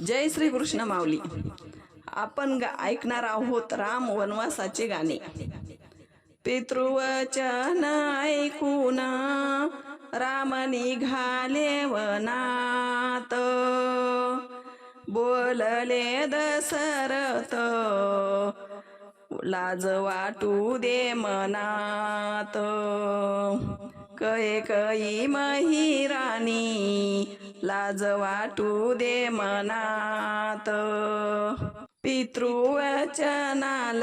जय श्री कृष्ण माऊली. आपण गा ऐकणार आहोत राम वनवासाचे गाणे. पितृवचन ऐकून राम निघाले वनात. बोलले दशरथ लाज वाटू दे मनात. कै कई महिराणी लाज वाटू दे मनात. पितृवचनाल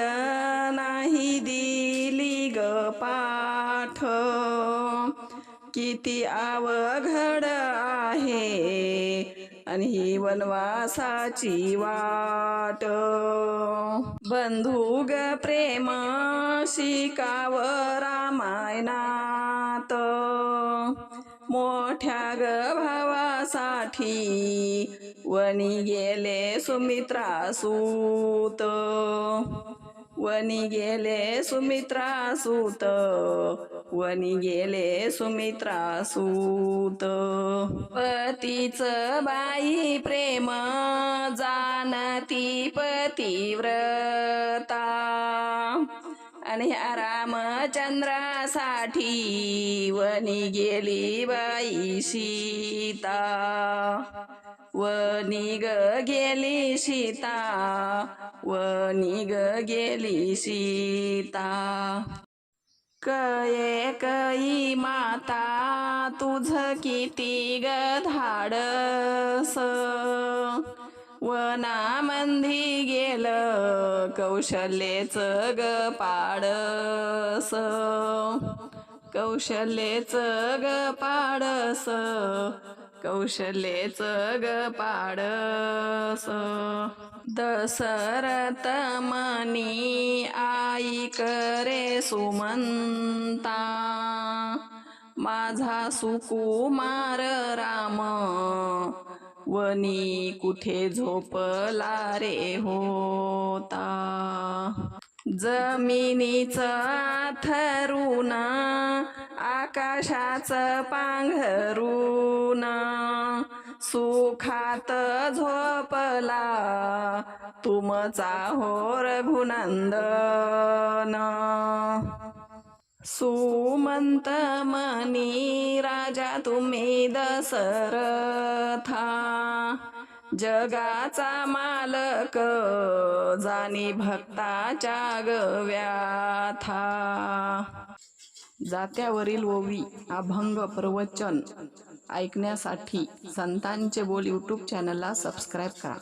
नाही दिली ग पाठ. किती आवघड आहे आणि ही वनवासाची वाट. बंधू ग प्रेम शिकाव रामायणात मोठ्या ग भावासाठी वनी गेले सुमित्रा सुत. वनी गेले सुमित्रा सुत. वनी गेले सुमित्रा सुत. पतीच बाई प्रेम जानती व्रत. आणि रामचंद्रासाठी वनी गेली बाई सीता. वनी ग गेली सीता. वनी ग गेली सीता. कये कई माता तुझ किती ग धाडस. वनामंदी गेल कौशल्येच ग पाडस. कौशल्येच ग पाडस कौशल्येच ग पाडस. दशरथ मनी आई करे सुमंता माझा सुकुमार राम. वनी कुठे झोपला रे होता? जमिनीचं थरून आकाशाचं पांघरून सुखात झोपला तुमचा हो रघुनंदन सुमंत मनी राजा तुम्ही दसरथा जगाचा मालक जानी भक्ताच्या गव्याथा. जात्यावरील ओवी अभंग प्रवचन ऐकण्यासाठी संतांचे बोल यूट्यूब चॅनलला सबस्क्राईब करा.